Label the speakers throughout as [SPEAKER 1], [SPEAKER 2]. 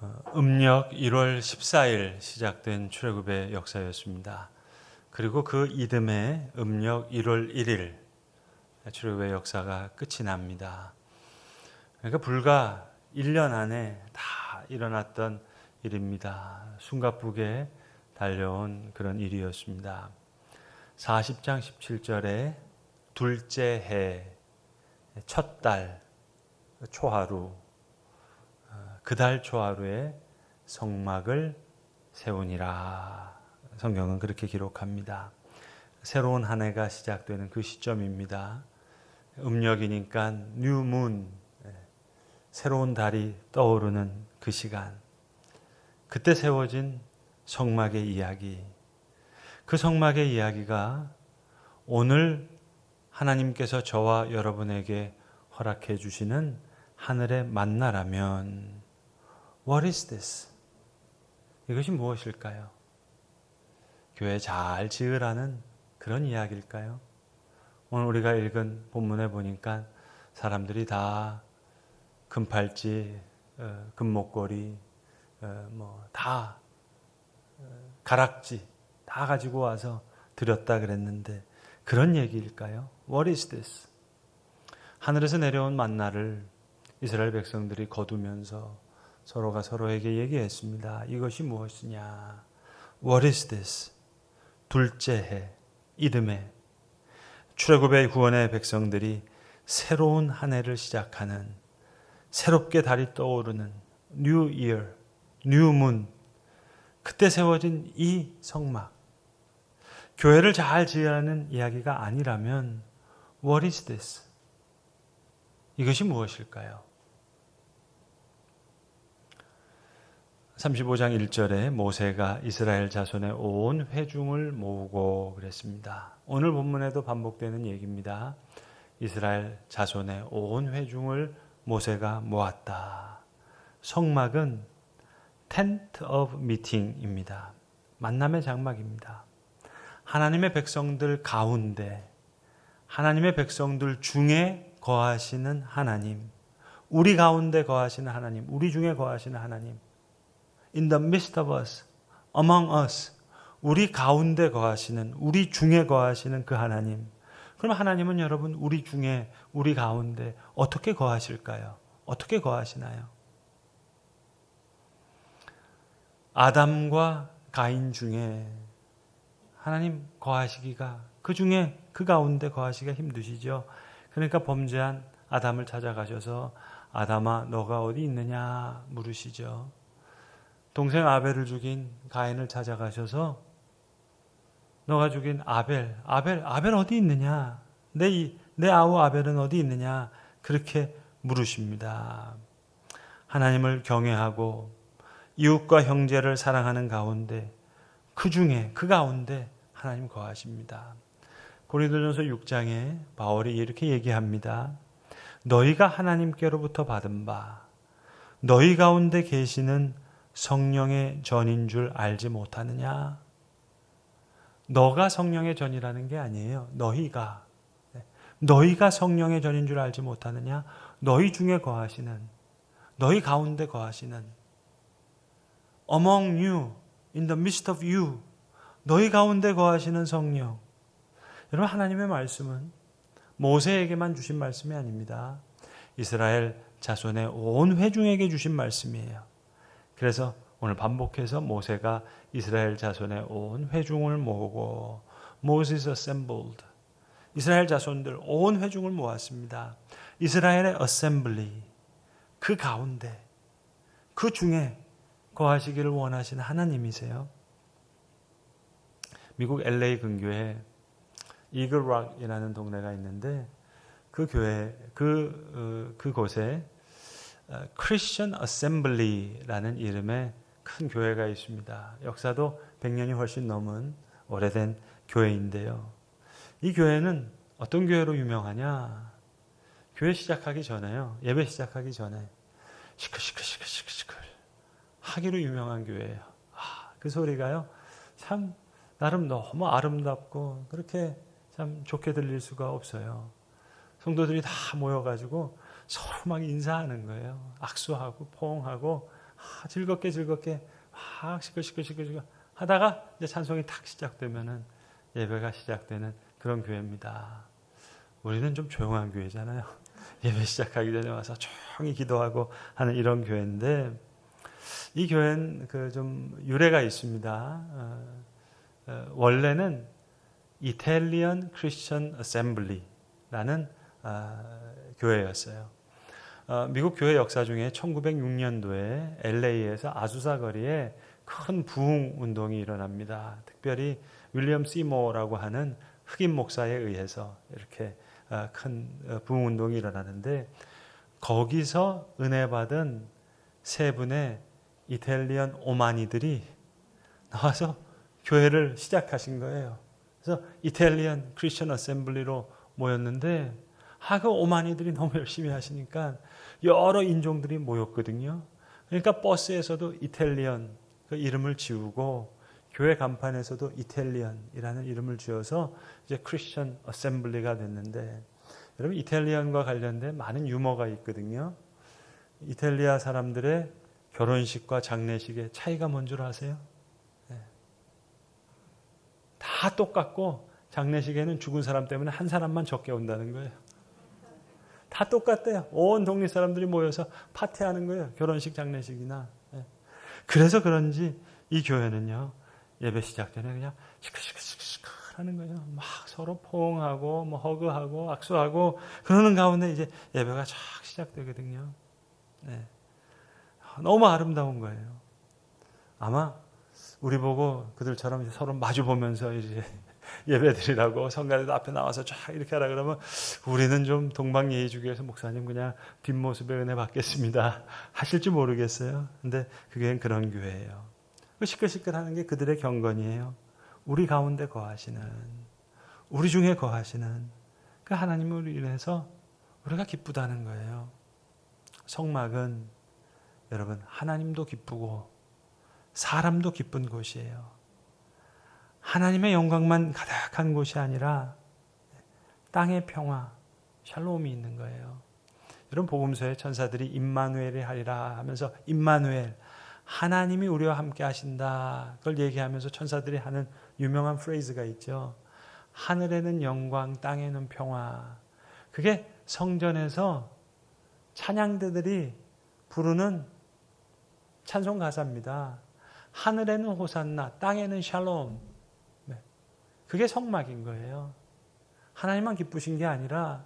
[SPEAKER 1] 어, 음력 1월 14일 시작된 출애굽의 역사였습니다. 그리고 그 이듬해 음력 1월 1일 출애굽의 역사가 끝이 납니다. 그러니까 불과 1년 안에 다 일어났던 일입니다. 숨가쁘게 달려온 그런 일이었습니다. 40장 17절에 둘째 해, 첫 달, 초하루, 그달 초하루에 성막을 세우니라. 성경은 그렇게 기록합니다. 새로운 한 해가 시작되는 그 시점입니다. 음력이니까 뉴문, 새로운 달이 떠오르는 그 시간. 그때 세워진 성막의 이야기. 그 성막의 이야기가 오늘 하나님께서 저와 여러분에게 허락해 주시는 하늘의 만나라면 What is this? 이것이 무엇일까요? 교회 잘 지으라는 그런 이야기일까요? 오늘 우리가 읽은 본문에 보니까 사람들이 다 금팔찌, 어, 금목걸이, 어, 뭐다 어, 가락지 다 가지고 와서 드렸다 그랬는데 그런 얘기일까요? What is this? 하늘에서 내려온 만나를 이스라엘 백성들이 거두면서 서로가 서로에게 얘기했습니다. 이것이 무엇이냐? What is this? 둘째 해, 이듬해 출애굽의 구원의 백성들이 새로운 한 해를 시작하는 새롭게 달이 떠오르는 New Year, New Moon 그때 세워진 이 성막 교회를 잘 지으라는 이야기가 아니라면 What is this? 이것이 무엇일까요? 35장 1절에 모세가 이스라엘 자손의 온 회중을 모으고 그랬습니다. 오늘 본문에도 반복되는 얘기입니다. 이스라엘 자손의 온 회중을 모세가 모았다. 성막은 텐트 오브 미팅입니다. 만남의 장막입니다. 하나님의 백성들 가운데 하나님의 백성들 중에 거하시는 하나님, 우리 가운데 거하시는 하나님, 우리 중에 거하시는 하나님, in the midst of us, among us, 우리 가운데 거하시는, 우리 중에 거하시는 그 하나님. 그럼 하나님은 여러분, 우리 중에, 우리 가운데 어떻게 거하실까요? 어떻게 거하시나요? 아담과 가인 중에 하나님 거하시기가 그 중에 그 가운데 거하시기가 힘드시죠. 그러니까 범죄한 아담을 찾아가셔서 아담아 너가 어디 있느냐 물으시죠. 동생 아벨을 죽인 가인을 찾아가셔서 너가 죽인 아벨, 아벨, 아벨 어디 있느냐? 내, 내 아우 아벨은 어디 있느냐? 그렇게 물으십니다. 하나님을 경외하고 이웃과 형제를 사랑하는 가운데 그 중에 그 가운데 하나님 거하십니다. 고린도전서 6장에 바울이 이렇게 얘기합니다. 너희가 하나님께로부터 받은 바 너희 가운데 계시는 성령의 전인 줄 알지 못하느냐? 너가 성령의 전이라는 게 아니에요. 너희가. 네. 너희가 성령의 전인 줄 알지 못하느냐? 너희 중에 거하시는, 너희 가운데 거하시는, among you, in the midst of you, 너희 가운데 거하시는 성령. 여러분, 하나님의 말씀은 모세에게만 주신 말씀이 아닙니다. 이스라엘 자손의 온 회중에게 주신 말씀이에요. 그래서 오늘 반복해서 모세가 이스라엘 자손의 온 회중을 모으고 Moses assembled 이스라엘 자손들 온 회중을 모았습니다. 이스라엘의 어셈블리 그 가운데 그 중에 거하시기를 원하시는 하나님이세요. 미국 LA 근교에 이글락이라는 동네가 있는데 그 교회 그 어, 그곳에 크리스천 어셈블리라는 이름의 큰 교회가 있습니다. 역사도 100년이 훨씬 넘은 오래된 교회인데요. 이 교회는 어떤 교회로 유명하냐? 교회 시작하기 전에요. 예배 시작하기 전에 시끌시끌시끌시끌 하기로 유명한 교회예요. 아, 그 소리가요. 참 나름 너무 아름답고 그렇게 참 좋게 들릴 수가 없어요. 성도들이 다 모여가지고 서로 막 인사하는 거예요. 악수하고 포옹하고 아, 즐겁게 즐겁게 막 시끌시끌시끌시끌 하다가 이제 찬송이 탁 시작되면은 예배가 시작되는 그런 교회입니다. 우리는 좀 조용한 교회잖아요. 예배 시작하기 전에 와서 조용히 기도하고 하는 이런 교회인데 이 교회는 그 좀 유래가 있습니다. 어, 어, 원래는 이탈리안 크리스천 어셈블리라는 어, 교회였어요. 어, 미국 교회 역사 중에 1906년도에 LA에서 아주사 거리에 큰 부흥 운동이 일어납니다. 특별히 윌리엄 시모라고 하는 흑인 목사에 의해서 이렇게 어, 큰 어, 부흥 운동이 일어나는데 거기서 은혜 받은 세 분의 이탈리안 오마니들이 나와서 교회를 시작하신 거예요. 그래서 이탈리안 크리스천 어셈블리로 모였는데 하그 오마니들이 너무 열심히 하시니까 여러 인종들이 모였거든요. 그러니까 버스에서도 이탈리안 그 이름을 지우고 교회 간판에서도 이탈리안이라는 이름을 지어서 이제 크리스천 어셈블리가 됐는데 여러분 이탈리안과 관련된 많은 유머가 있거든요. 이탈리아 사람들의 결혼식과 장례식의 차이가 뭔 줄 아세요? 네. 다 똑같고 장례식에는 죽은 사람 때문에 한 사람만 적게 온다는 거예요. 다 똑같대요. 온 동네 사람들이 모여서 파티하는 거예요. 결혼식, 장례식이나. 네. 그래서 그런지 이 교회는요. 예배 시작 전에 그냥 시끌시끌시끌 하는 거예요. 막 서로 포옹하고 뭐 허그하고 악수하고 그러는 가운데 이제 예배가 쫙 시작되거든요. 네. 너무 아름다운 거예요. 아마 우리 보고 그들처럼 서로 마주 보면서 이제 예배드리라고 성가대 앞에 나와서 쫙 이렇게 하라 그러면 우리는 좀 동방예의주교에서 목사님 그냥 뒷모습에 은혜 받겠습니다 하실지 모르겠어요. 근데 그게 그런 교회예요. 그 시끌시끌하는 게 그들의 경건이에요. 우리 가운데 거하시는 우리 중에 거하시는 그 하나님을 인해서 우리가 기쁘다는 거예요. 성막은 여러분 하나님도 기쁘고 사람도 기쁜 곳이에요. 하나님의 영광만 가득한 곳이 아니라 땅의 평화, 샬롬이 있는 거예요. 여러분 복음서에 천사들이 임마누엘이 하리라 하면서 임마누엘 하나님이 우리와 함께 하신다. 그걸 얘기하면서 천사들이 하는 유명한 프레이즈가 있죠. 하늘에는 영광, 땅에는 평화. 그게 성전에서 찬양대들이 부르는 찬송 가사입니다. 하늘에는 호산나, 땅에는 샬롬. 네. 그게 성막인 거예요. 하나님만 기쁘신 게 아니라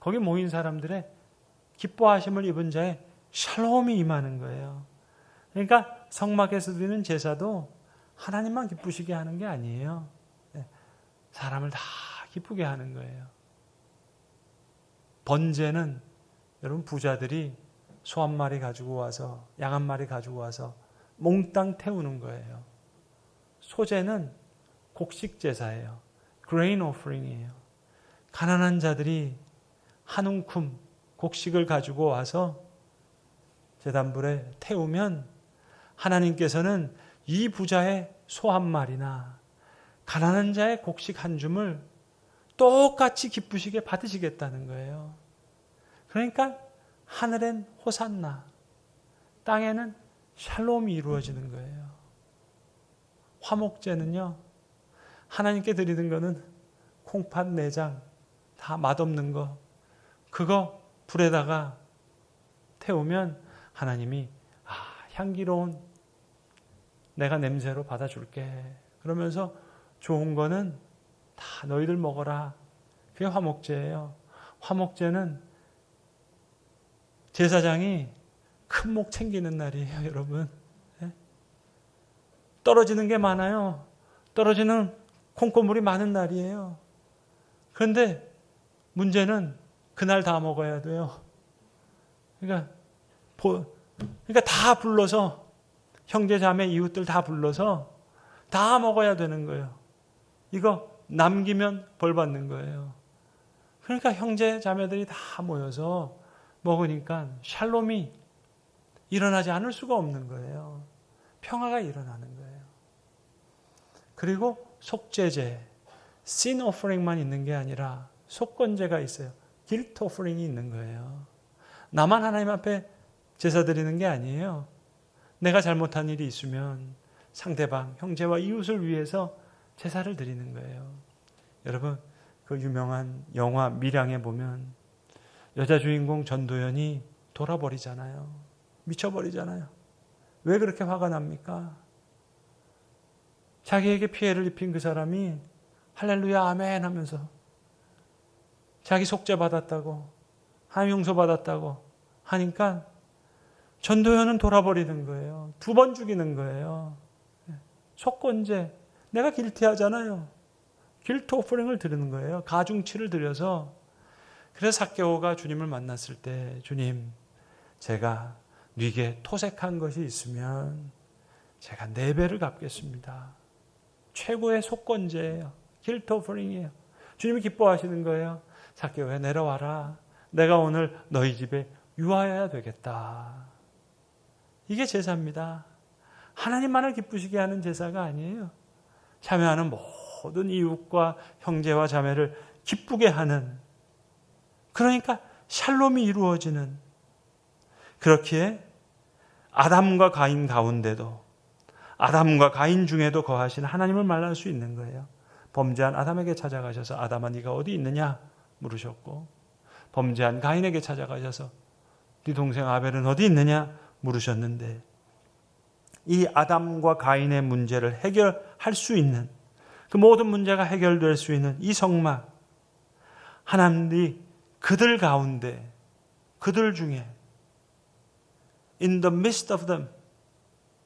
[SPEAKER 1] 거기 모인 사람들의 기뻐하심을 입은 자의 샬롬이 임하는 거예요. 그러니까 성막에서 드리는 제사도 하나님만 기쁘시게 하는 게 아니에요. 네. 사람을 다 기쁘게 하는 거예요. 번제는 여러분 부자들이 소 한 마리 가지고 와서 양 한 마리 가지고 와서 몽땅 태우는 거예요. 소제는 곡식 제사예요. grain offering이에요. 가난한 자들이 한 움큼 곡식을 가지고 와서 제단불에 태우면 하나님께서는 이 부자의 소 한 마리나 가난한 자의 곡식 한 줌을 똑같이 기쁘시게 받으시겠다는 거예요. 그러니까 하늘엔 호산나, 땅에는 샬롬이 이루어지는 거예요. 화목제는요, 하나님께 드리는 거는 콩팥 내장, 다 맛없는 거, 그거 불에다가 태우면 하나님이 아, 향기로운 내가 냄새로 받아줄게. 그러면서 좋은 거는 다 너희들 먹어라. 그게 화목제예요. 화목제는 제사장이 큰 목 챙기는 날이에요, 여러분. 네? 떨어지는 게 많아요. 떨어지는 콩고물이 많은 날이에요. 그런데 문제는 그날 다 먹어야 돼요. 그러니까, 그러니까 다 불러서 형제 자매 이웃들 다 불러서 다 먹어야 되는 거예요. 이거 남기면 벌 받는 거예요. 그러니까 형제 자매들이 다 모여서 먹으니까 샬롬이 일어나지 않을 수가 없는 거예요. 평화가 일어나는 거예요. 그리고 속죄제, sin offering만 있는 게 아니라 속건제가 있어요. guilt offering이 있는 거예요. 나만 하나님 앞에 제사 드리는 게 아니에요. 내가 잘못한 일이 있으면 상대방, 형제와 이웃을 위해서 제사를 드리는 거예요. 여러분, 그 유명한 영화 미량에 보면 여자 주인공 전도연이 돌아버리잖아요. 미쳐버리잖아요. 왜 그렇게 화가 납니까? 자기에게 피해를 입힌 그 사람이 할렐루야 아멘 하면서 자기 속죄 받았다고 하나님 용서 받았다고 하니까 전도연은 돌아버리는 거예요. 두 번 죽이는 거예요. 속건제 내가 길티하잖아요. 길트 오퍼링을 드리는 거예요. 가중치를 드려서 그래서 사케오가 주님을 만났을 때 주님 제가 네게 토색한 것이 있으면 제가 네 배를 갚겠습니다. 최고의 속건제예요. 길트 오퍼링이에요. 주님이 기뻐하시는 거예요. 사케오야 내려와라. 내가 오늘 너희 집에 유하여야 되겠다. 이게 제사입니다. 하나님만을 기쁘시게 하는 제사가 아니에요. 참여하는 모든 이웃과 형제와 자매를 기쁘게 하는 그러니까 샬롬이 이루어지는 그렇기에 아담과 가인 가운데도 아담과 가인 중에도 거하신 하나님을 만날 수 있는 거예요. 범죄한 아담에게 찾아가셔서 아담아 네가 어디 있느냐 물으셨고 범죄한 가인에게 찾아가셔서 네 동생 아벨은 어디 있느냐 물으셨는데 이 아담과 가인의 문제를 해결할 수 있는 그 모든 문제가 해결될 수 있는 이 성막 하나님이 그들 가운데 그들 중에 in the midst of them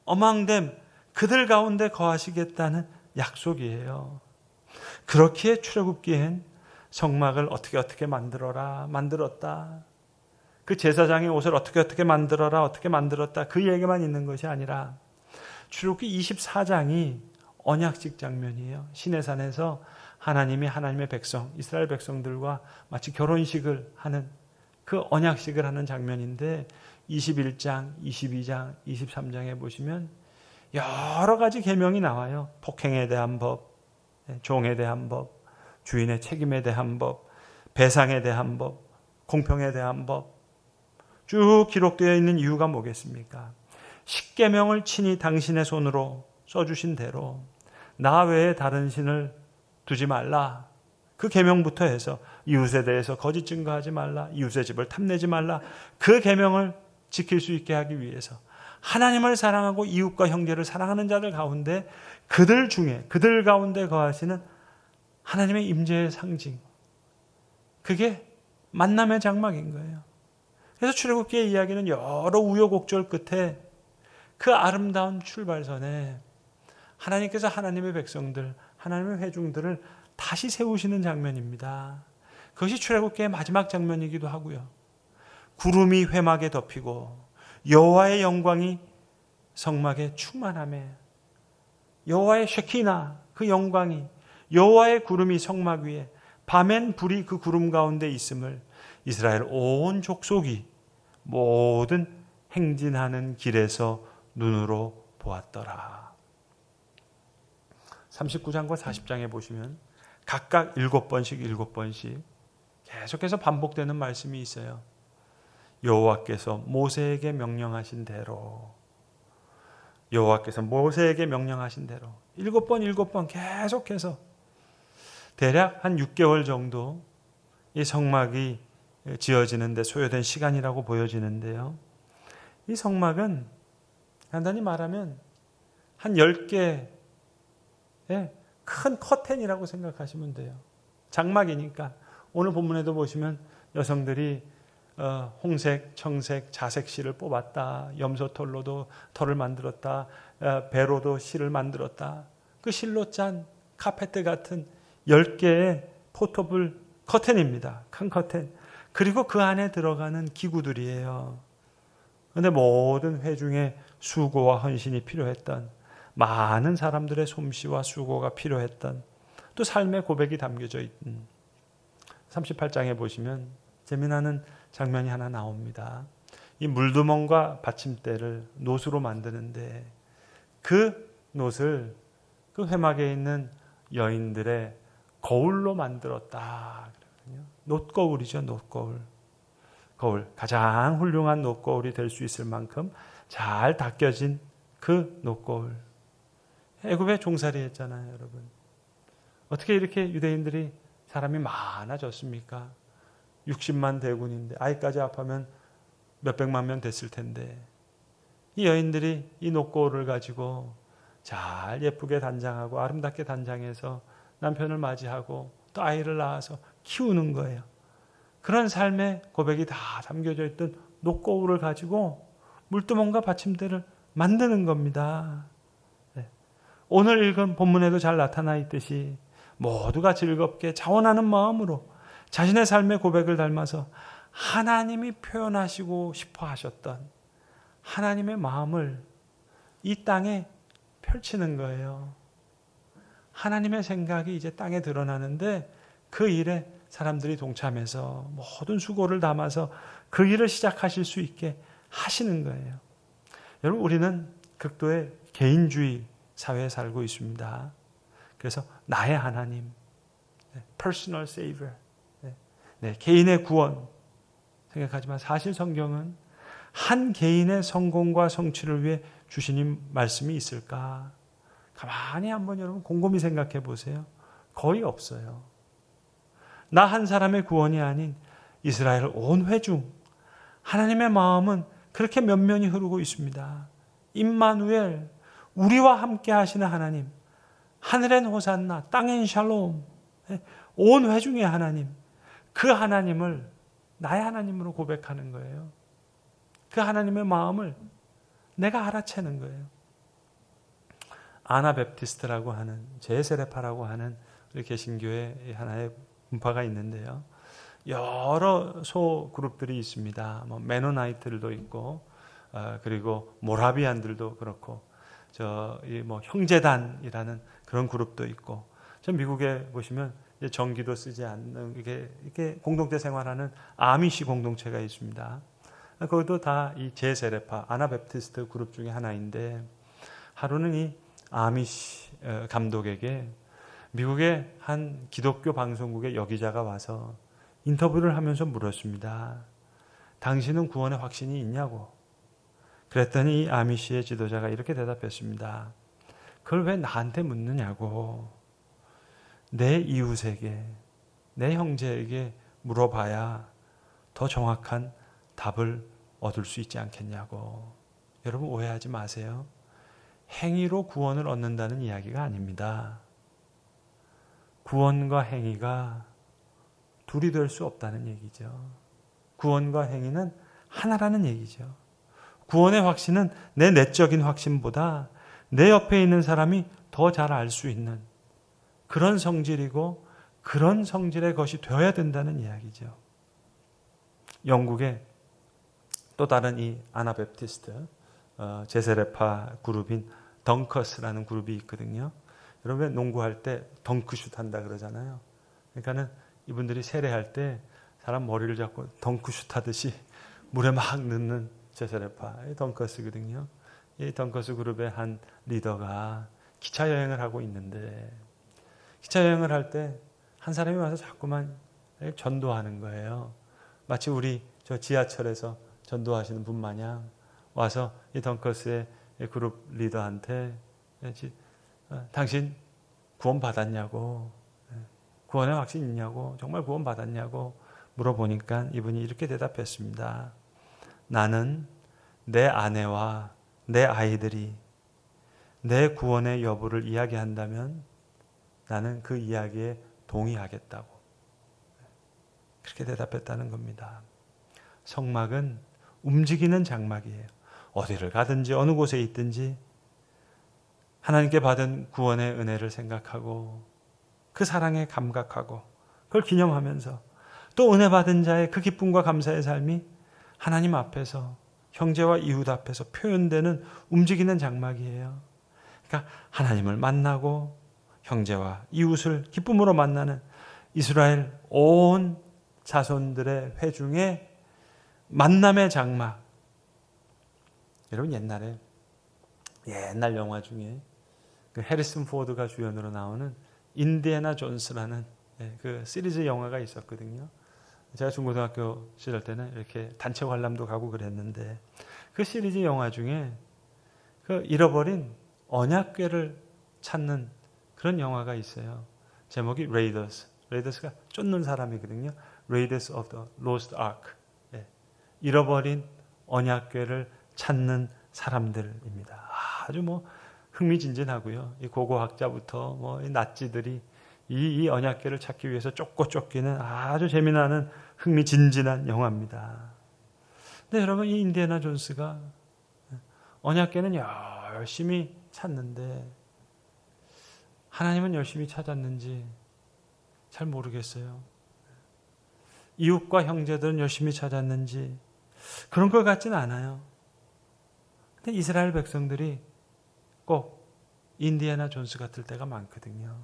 [SPEAKER 1] among them 그들 가운데 거하시겠다는 약속이에요. 그렇기에 출애굽기엔 성막을 어떻게 어떻게 만들어라 만들었다. 그 제사장의 옷을 어떻게 어떻게 만들어라 어떻게 만들었다 그 얘기만 있는 것이 아니라 출애굽기 24장이 언약식 장면이에요. 시내산에서 하나님이 하나님의 백성 이스라엘 백성들과 마치 결혼식을 하는 그 언약식을 하는 장면인데 21장, 22장, 23장에 보시면 여러 가지 계명이 나와요. 폭행에 대한 법, 종에 대한 법, 주인의 책임에 대한 법, 배상에 대한 법, 공평에 대한 법, 쭉 기록되어 있는 이유가 뭐겠습니까? 십계명을 친히 당신의 손으로 써주신 대로 나 외에 다른 신을 두지 말라. 그 계명부터 해서 이웃에 대해서 거짓 증거하지 말라. 이웃의 집을 탐내지 말라. 그 계명을 지킬 수 있게 하기 위해서 하나님을 사랑하고 이웃과 형제를 사랑하는 자들 가운데 그들 중에 그들 가운데 거하시는 하나님의 임재의 상징. 그게 만남의 장막인 거예요. 그래서 출애굽기의 이야기는 여러 우여곡절 끝에 그 아름다운 출발선에 하나님께서 하나님의 백성들, 하나님의 회중들을 다시 세우시는 장면입니다. 그것이 출애굽기의 마지막 장면이기도 하고요. 구름이 회막에 덮이고 여호와의 영광이 성막에 충만함에 여호와의 쉐키나 그 영광이 여호와의 구름이 성막 위에 밤엔 불이 그 구름 가운데 있음을 이스라엘 온 족속이 모든 행진하는 길에서 눈으로 보았더라. 39장과 40장에 보시면 각각 7번씩 7번씩 계속해서 반복되는 말씀이 있어요. 여호와께서 모세에게 명령하신 대로 여호와께서 모세에게 명령하신 대로 일곱 번 일곱 번 계속해서 대략 한 6개월 정도 이 성막이 지어지는데 소요된 시간이라고 보여지는데요. 이 성막은 간단히 말하면 한 10개의 큰 커튼이라고 생각하시면 돼요. 장막이니까 오늘 본문에도 보시면 여성들이 어, 홍색, 청색, 자색 실을 뽑았다. 염소털로도 털을 만들었다. 어, 배로도 실을 만들었다. 그 실로 짠 카페트 같은 10개의 포토블 커튼입니다. 큰 커튼. 그리고 그 안에 들어가는 기구들이에요. 그런데 모든 회중의 수고와 헌신이 필요했던 많은 사람들의 솜씨와 수고가 필요했던 또 삶의 고백이 담겨져 있는 38장에 보시면 재미나는 장면이 하나 나옵니다. 이 물두멍과 받침대를 노수로 만드는데 그 노을 그 회막에 있는 여인들의 거울로 만들었다. 놋거울이죠, 놋거울. 거울, 가장 훌륭한 노거울이 될 수 있을 만큼 잘 닦여진 그 노거울. 애굽에 종살이 했잖아요, 여러분. 어떻게 이렇게 유대인들이 사람이 많아졌습니까? 60만 대군인데 아이까지 합하면 몇백만 명 됐을 텐데 이 여인들이 이 노고를 가지고 잘 예쁘게 단장하고 아름답게 단장해서 남편을 맞이하고 또 아이를 낳아서 키우는 거예요. 그런 삶의 고백이 다 담겨져 있던 노고울을 가지고 물두멍과 받침대를 만드는 겁니다. 네. 오늘 읽은 본문에도 잘 나타나 있듯이 모두가 즐겁게 자원하는 마음으로 자신의 삶의 고백을 닮아서 하나님이 표현하시고 싶어 하셨던 하나님의 마음을 이 땅에 펼치는 거예요. 하나님의 생각이 이제 땅에 드러나는데 그 일에 사람들이 동참해서 모든 수고를 담아서 그 일을 시작하실 수 있게 하시는 거예요. 여러분, 우리는 극도의 개인주의 사회에 살고 있습니다. 그래서 나의 하나님, personal savior, 네, 개인의 구원 생각하지만 사실 성경은 한 개인의 성공과 성취를 위해 주시는 말씀이 있을까? 가만히 한번 여러분 곰곰이 생각해 보세요. 거의 없어요. 나 한 사람의 구원이 아닌 이스라엘 온 회중 하나님의 마음은 그렇게 면면이 흐르고 있습니다. 임마누엘 우리와 함께 하시는 하나님 하늘엔 호산나 땅엔 샬롬 온 회중의 하나님 그 하나님을 나의 하나님으로 고백하는 거예요. 그 하나님의 마음을 내가 알아채는 거예요. 아나베프티스트라고 하는 제세레파라고 하는 우리 개신교의 하나의 분파가 있는데요. 여러 소 그룹들이 있습니다. 뭐 메노나이트들도 있고 어, 그리고 모라비안들도 그렇고 저이뭐 형제단이라는 그런 그룹도 있고 저 미국에 보시면 전기도 쓰지 않는 이게 이게 공동체 생활하는 아미시 공동체가 있습니다. 거기도 다 이 제세레파 아나베프티스트 그룹 중에 하나인데 하루는 이 아미시 어, 감독에게 미국의 한 기독교 방송국의 여기자가 와서 인터뷰를 하면서 물었습니다. 당신은 구원의 확신이 있냐고. 그랬더니 이 아미시의 지도자가 이렇게 대답했습니다. 그걸 왜 나한테 묻느냐고. 내 이웃에게, 내 형제에게 물어봐야 더 정확한 답을 얻을 수 있지 않겠냐고. 여러분 오해하지 마세요. 행위로 구원을 얻는다는 이야기가 아닙니다. 구원과 행위가 둘이 될 수 없다는 얘기죠. 구원과 행위는 하나라는 얘기죠. 구원의 확신은 내 내적인 확신보다 내 옆에 있는 사람이 더 잘 알 수 있는 그런 성질이고 그런 성질의 것이 되어야 된다는 이야기죠. 영국의 또 다른 이 아나베프티스트 어, 제세레파 그룹인 덩커스라는 그룹이 있거든요. 여러분 농구할 때 덩크슛 한다 그러잖아요. 그러니까는 이분들이 세례할 때 사람 머리를 잡고 덩크슛 하듯이 물에 막 넣는 제세레파 덩커스거든요. 이 덩커스 그룹의 한 리더가 기차 여행을 하고 있는데 기차 여행을 할 때 한 사람이 와서 자꾸만 전도하는 거예요. 마치 우리 저 지하철에서 전도하시는 분 마냥 와서 이 덩커스의 그룹 리더한테 어, 당신 구원 받았냐고 구원의 확신 있냐고 정말 구원 받았냐고 물어보니까 이분이 이렇게 대답했습니다. 나는 내 아내와 내 아이들이 내 구원의 여부를 이야기한다면 나는 그 이야기에 동의하겠다고. 그렇게 대답했다는 겁니다. 성막은 움직이는 장막이에요. 어디를 가든지 어느 곳에 있든지 하나님께 받은 구원의 은혜를 생각하고 그 사랑에 감각하고 그걸 기념하면서 또 은혜 받은 자의 그 기쁨과 감사의 삶이 하나님 앞에서 형제와 이웃 앞에서 표현되는 움직이는 장막이에요. 그러니까 하나님을 만나고 형제와 이웃을 기쁨으로 만나는 이스라엘 온 자손들의 회중의 만남의 장막. 여러분 옛날에 옛날 영화 중에 그 해리슨 포드가 주연으로 나오는 인디애나 존스라는 예, 그 시리즈 영화가 있었거든요. 제가 중고등학교 시절 때는 이렇게 단체 관람도 가고 그랬는데 그 시리즈 영화 중에 그 잃어버린 언약궤를 찾는 그런 영화가 있어요. 제목이 레이더스. 레이더스가 쫓는 사람이거든요. Raiders of the Lost Ark. 예. 잃어버린 언약궤를 찾는 사람들입니다. 아주 뭐 흥미진진하고요. 이 고고학자부터 뭐 이 낫지들이 이, 이 언약궤를 찾기 위해서 쫓고 쫓기는 아주 재미나는 흥미진진한 영화입니다. 근데 여러분 이 인디애나 존스가 언약궤는 열심히 찾는데 하나님은 열심히 찾았는지 잘 모르겠어요. 이웃과 형제들은 열심히 찾았는지 그런 것 같지는 않아요. 근데 이스라엘 백성들이 꼭 인디애나 존스 같을 때가 많거든요.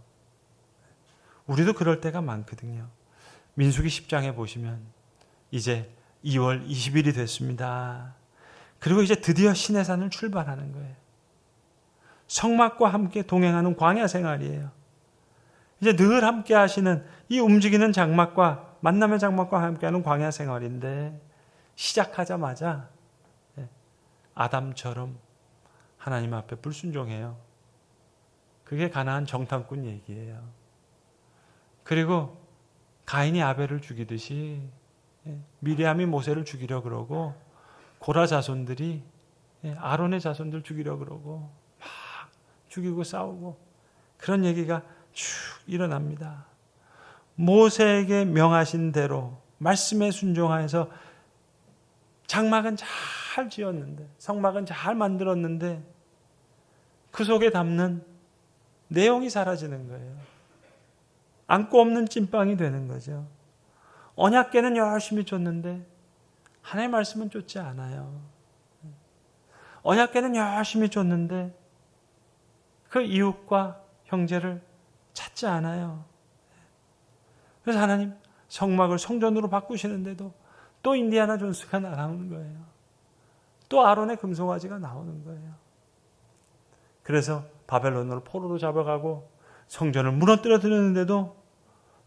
[SPEAKER 1] 우리도 그럴 때가 많거든요. 민수기 10장에 보시면 이제 2월 20일이 됐습니다. 그리고 이제 드디어 시내산을 출발하는 거예요. 성막과 함께 동행하는 광야 생활이에요. 이제 늘 함께 하시는 이 움직이는 장막과 만남의 장막과 함께하는 광야 생활인데 시작하자마자 예, 아담처럼 하나님 앞에 불순종해요. 그게 가나안 정탐꾼 얘기예요. 그리고 가인이 아벨을 죽이듯이 예, 미리암이 모세를 죽이려 그러고 고라 자손들이 예, 아론의 자손들 죽이려 그러고 막 죽이고 싸우고 그런 얘기가 쭉 일어납니다. 모세에게 명하신 대로 말씀에 순종하여서 장막은 잘 지었는데 성막은 잘 만들었는데 그 속에 담는 내용이 사라지는 거예요. 안고 없는 찐빵이 되는 거죠. 언약계는 열심히 쫓는데 하나님의 말씀은 쫓지 않아요. 언약계는 열심히 쫓는데 그 이웃과 형제를 찾지 않아요. 그래서 하나님 성막을 성전으로 바꾸시는데도 또 인디아나 존스가 나오는 거예요. 또 아론의 금송아지가 나오는 거예요. 그래서 바벨론으로 포로로 잡아가고 성전을 무너뜨려 드렸는데도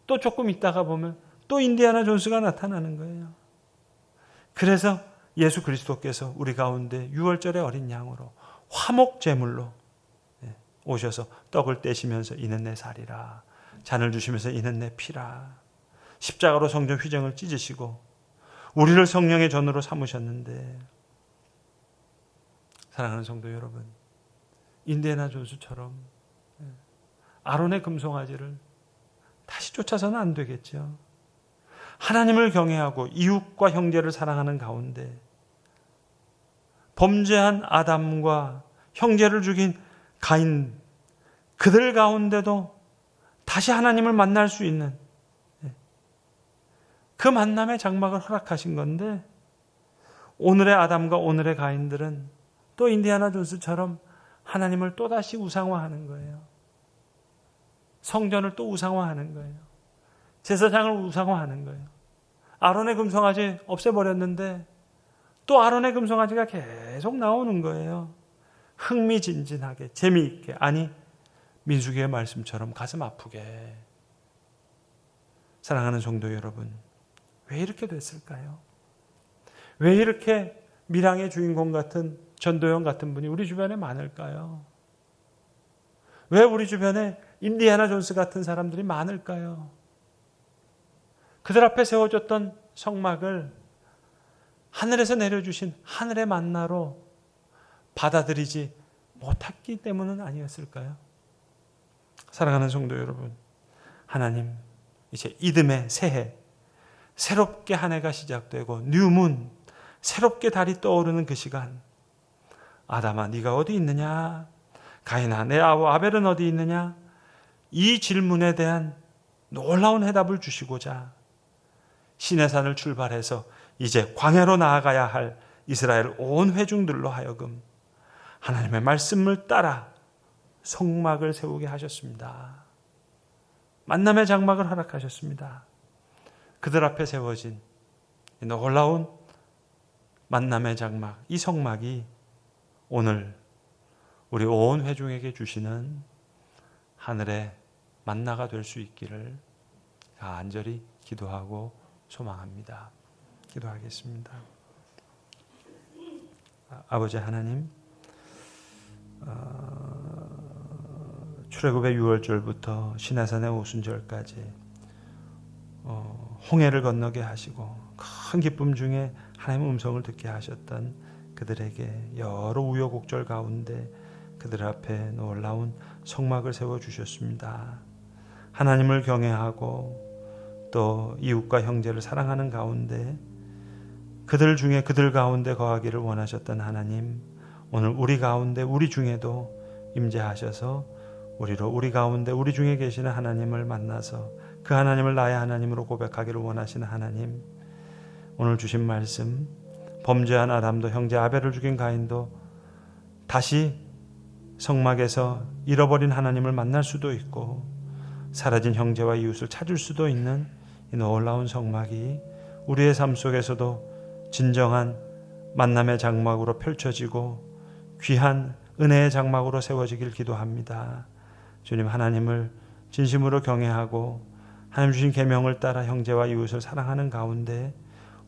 [SPEAKER 1] 또 조금 있다가 보면 또 인디아나 존스가 나타나는 거예요. 그래서 예수 그리스도께서 우리 가운데 6월절의 어린 양으로 화목 제물로 예, 오셔서 떡을 떼시면서 이는 내 살이라 잔을 주시면서 이는 내 피라 십자가로 성전 휘정을 찢으시고 우리를 성령의 전으로 삼으셨는데 사랑하는 성도 여러분 인디애나 존스처럼 예, 아론의 금송아지를 다시 쫓아서는 안 되겠죠. 하나님을 경외하고 이웃과 형제를 사랑하는 가운데 범죄한 아담과 형제를 죽인 가인 그들 가운데도 다시 하나님을 만날 수 있는 예, 그 만남의 장막을 허락하신 건데 오늘의 아담과 오늘의 가인들은 또 인디아나 존스처럼 하나님을 또다시 우상화하는 거예요. 성전을 또 우상화하는 거예요. 제사장을 우상화하는 거예요. 아론의 금송아지 없애버렸는데 또 아론의 금송아지가 계속 나오는 거예요. 흥미진진하게, 재미있게, 아니, 민수기의 말씀처럼 가슴 아프게. 사랑하는 성도 여러분, 왜 이렇게 됐을까요? 왜 이렇게 밀양의 주인공 같은 전도연 같은 분이 우리 주변에 많을까요? 왜 우리 주변에 인디애나 존스 같은 사람들이 많을까요? 그들 앞에 세워졌던 성막을 하늘에서 내려주신 하늘의 만나로 받아들이지 못했기 때문은 아니었을까요? 사랑하는 성도 여러분, 하나님, 이제 이듬해 새해, 새롭게 한 해가 시작되고, 뉴문, 새롭게 달이 떠오르는 그 시간, 아담아, 네가 어디 있느냐? 가인아, 내 아우 아벨은 어디 있느냐? 이 질문에 대한 놀라운 해답을 주시고자 시내산을 출발해서 이제 광야로 나아가야 할 이스라엘 온 회중들로 하여금 하나님의 말씀을 따라 성막을 세우게 하셨습니다. 만남의 장막을 허락하셨습니다. 그들 앞에 세워진 놀라운 만남의 장막, 이 성막이 오늘 우리 온 회중에게 주시는 하늘의 만나가 될 수 있기를 간절히 기도하고 소망합니다. 기도하겠습니다. 아, 아버지 하나님, 어, 출애굽의 6월절부터 신하산의 오순절까지 어, 홍해를 건너게 하시고 큰 기쁨 중에 하나님의 음성을 듣게 하셨던 그들에게 여러 우여곡절 가운데 그들 앞에 놀라운 성막을 세워 주셨습니다. 하나님을 경외하고 또 이웃과 형제를 사랑하는 가운데 그들 중에 그들 가운데 거하기를 원하셨던 하나님 오늘 우리 가운데 우리 중에도 임재하셔서 우리로 우리 가운데 우리 중에 계시는 하나님을 만나서 그 하나님을 나의 하나님으로 고백하기를 원하시는 하나님 오늘 주신 말씀 범죄한 아담도 형제 아벨을 죽인 가인도 다시 성막에서 잃어버린 하나님을 만날 수도 있고 사라진 형제와 이웃을 찾을 수도 있는 이 놀라운 성막이 우리의 삶 속에서도 진정한 만남의 장막으로 펼쳐지고 귀한 은혜의 장막으로 세워지길 기도합니다. 주님 하나님을 진심으로 경외하고 하나님 주신 계명을 따라 형제와 이웃을 사랑하는 가운데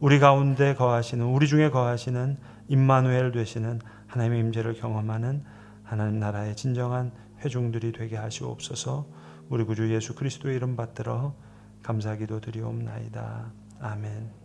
[SPEAKER 1] 우리 가운데 거하시는 우리 중에 거하시는 임마누엘 되시는 하나님의 임재를 경험하는 하나님 나라의 진정한 회중들이 되게 하시옵소서. 우리 구주 예수 그리스도의 이름 받들어 감사기도 드리옵나이다. 아멘.